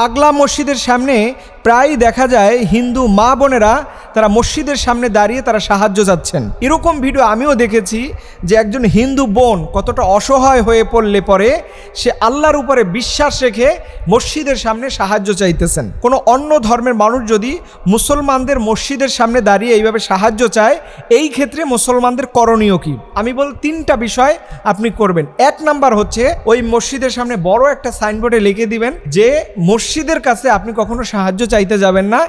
পাগলা মসজিদের সামনে প্রায় দেখা যায় হিন্দু মা বোনেরা তারা মসজিদের সামনে দাঁড়িয়ে তারা সাহায্য চাচ্ছেন। এরকম ভিডিও আমিও দেখেছি যে একজন হিন্দু বোন কতটা অসহায় হয়ে পড়লে পরে সে আল্লাহর উপরে বিশ্বাস রেখে মসজিদের সামনে সাহায্য চাইতেছেন। কোনো অন্য ধর্মের মানুষ যদি মুসলমানদের মসজিদের সামনে দাঁড়িয়ে এইভাবে সাহায্য চায়, এই ক্ষেত্রে মুসলমানদের করণীয় কি? আমি বল তিনটা বিষয় আপনি করবেন। এক নাম্বার হচ্ছে ওই মসজিদের সামনে বড় একটা সাইনবোর্ডে লিখে দিবেন যে মসজিদের কাছে আপনি কখনো সাহায্য চাইতে যাবেন না।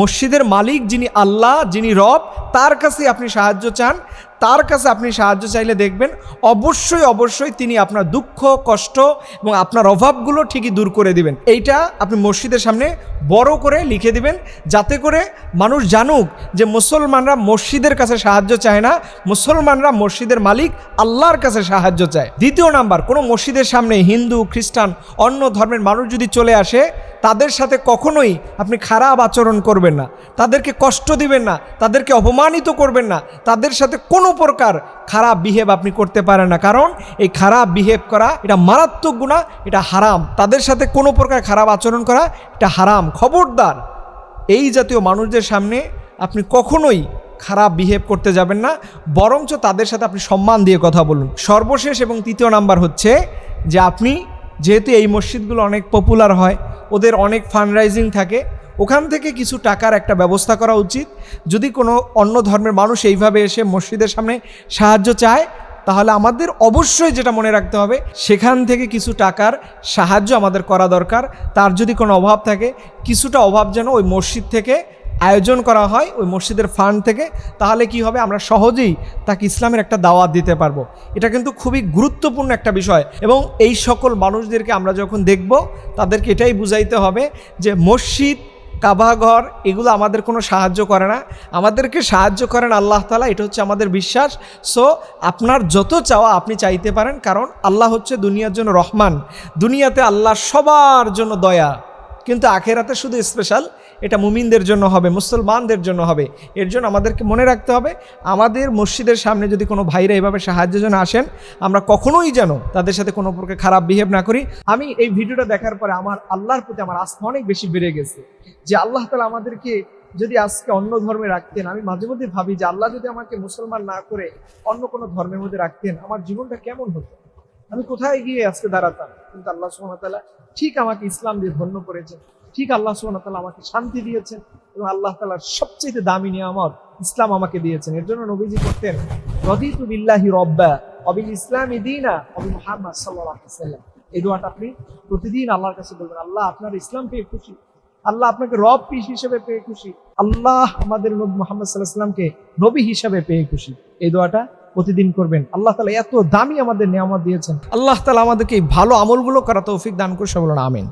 মসজিদের মালিক যিনি আল্লাহ, যিনি রব, তার কাছে আপনি সাহায্য চান। তার কাছে আপনি সাহায্য চাইলে দেখবেন, অবশ্যই অবশ্যই তিনি আপনার দুঃখ, কষ্ট এবং আপনার অভাবগুলো ঠিকই দূর করে দিবেন। এইটা আপনি মসজিদের সামনে বড় করে লিখে দিবেন, যাতে করে মানুষ জানুক যে মুসলমানরা মসজিদের কাছে সাহায্য চায় না, মুসলমানরা মসজিদের মালিক আল্লাহর কাছে সাহায্য চায়। দ্বিতীয় নাম্বার, কোনো মসজিদের সামনে হিন্দু, খ্রিস্টান, অন্য ধর্মের মানুষ যদি চলে আসে তাদের সাথে কখনোই আপনি খারাপ আচরণ করবেন না। তাদেরকে কষ্ট দিবেন না, তাদেরকে অপমানিত করবেন না। তাদের সাথে কোনো প্রকার খারাপ বিহেভ আপনি করতে পারেন না। কারণ এই খারাপ বিহেভ করা এটা মারাত্মক গুণা এটা হারাম। তাদের সাথে কোনো প্রকার খারাপ আচরণ করা এটা হারাম। খবরদার, এই জাতীয় মানুষদের সামনে আপনি কখনোই খারাপ বিহেভ করতে যাবেন না। বরঞ্চ তাদের সাথে আপনি সম্মান দিয়ে কথা বলুন। সর্বশেষ এবং তৃতীয় নাম্বার হচ্ছে যে আপনি, যেহেতু এই মসজিদগুলো অনেক পপুলার হয় ওদের অনেক ফান্ডরাইজিং থাকে। ওখান থেকে কিছু টাকার একটা ব্যবস্থা করা উচিত। যদি কোনো অন্য ধর্মের মানুষ এইভাবে এসে মসজিদের সামনে সাহায্য চায়, তাহলে আমাদের অবশ্যই যেটা মনে রাখতে হবে, সেখান থেকে কিছু টাকার সাহায্য আমাদের করা দরকার। তার যদি কোনো অভাব থাকে, কিছুটা অভাব যেন ওই মসজিদ থেকে আয়োজন করা হয় ওই মসজিদের ফান্ড থেকে, তাহলে কি হবে? আমরা সহজেই তাকে ইসলামের একটা দাওয়াত দিতে পারব। এটা কিন্তু খুবই গুরুত্বপূর্ণ একটা বিষয় এবং এই সকল মানুষদেরকে আমরা যখন দেখব, তাদেরকে এটাই বুঝাইতে হবে যে মসজিদ, কাবাঘর, এগুলো আমাদের কোনো সাহায্য করে না। আমাদেরকে সাহায্য করেন আল্লাহ তালা এটা হচ্ছে আমাদের বিশ্বাস। সো, আপনার যত চাওয়া আপনি চাইতে পারেন, কারণ আল্লাহ হচ্ছে দুনিয়ার জন্য রহমান। দুনিয়াতে আল্লাহ সবার জন্য দয়া, কিন্তু আখেরাতে শুধু স্পেশাল এটা মুমিনদের জন্য হবে, মুসলমানদের জন্য হবে। এর জন্য আমাদেরকে মনে রাখতে হবে, আমাদের মসজিদের সামনে যদি কোনো ভাইরা এভাবে সাহায্যের জন্য আসেন, আমরা কখনোই যেন তাদের সাথে কোনো প্রকার খারাপ বিহেভ না করি। আমি এই ভিডিওটা দেখার পরে আমার আল্লাহর প্রতি আমার আস্থা অনেক বেশি বেড়ে গেছে যে আল্লাহ তালা আমাদেরকে যদি আজকে অন্য ধর্মে রাখতেন, আমি মাঝে মধ্যে ভাবি যে আল্লাহ যদি আমাকে মুসলমান না করে অন্য কোনো ধর্মের মধ্যে রাখতেন, আমার জীবনটা কেমন হতো? আমি কোথায় গিয়ে আজকে দাঁড়াতাম? কিন্তু আল্লাহ সুহামতাল্লাহ ঠিক আমাকে ইসলাম দিয়ে ধন্য করেছেন। ঠিক আল্লাহ সুহামতাল্লাহ আমাকে শান্তি দিয়েছেন এবং আল্লাহ তালার সবচেয়ে দামি নিয়ামত ইসলাম আমাকে দিয়েছেন। এর জন্য নবীজি করতেন রদিতু বিল্লাহি রব্বা অবিল ইসলাম দিনা অবি মুহাম্মদ সাল্লাম এই দোয়াটা আপনি প্রতিদিন আল্লাহর কাছে বলবেন, আল্লাহ আপনার ইসলাম পেয়ে খুশি। আল্লাহ আপনাকে রব পিস হিসেবে পেয়ে খুশি। আল্লাহ আমাদের নবী মোহাম্মদ সাল্লাহ সাল্লামকে নবী হিসাবে পেয়ে খুশি। এই দোয়াটা প্রতিদিন করবেন। আল্লাহ তালা এত দামি আমাদের নিয়ামত দিয়েছেন। আল্লাহ তালা আমাদেরকে ভালো আমলগুলো করা তৌফিক দান করে সে বলুন আমিন।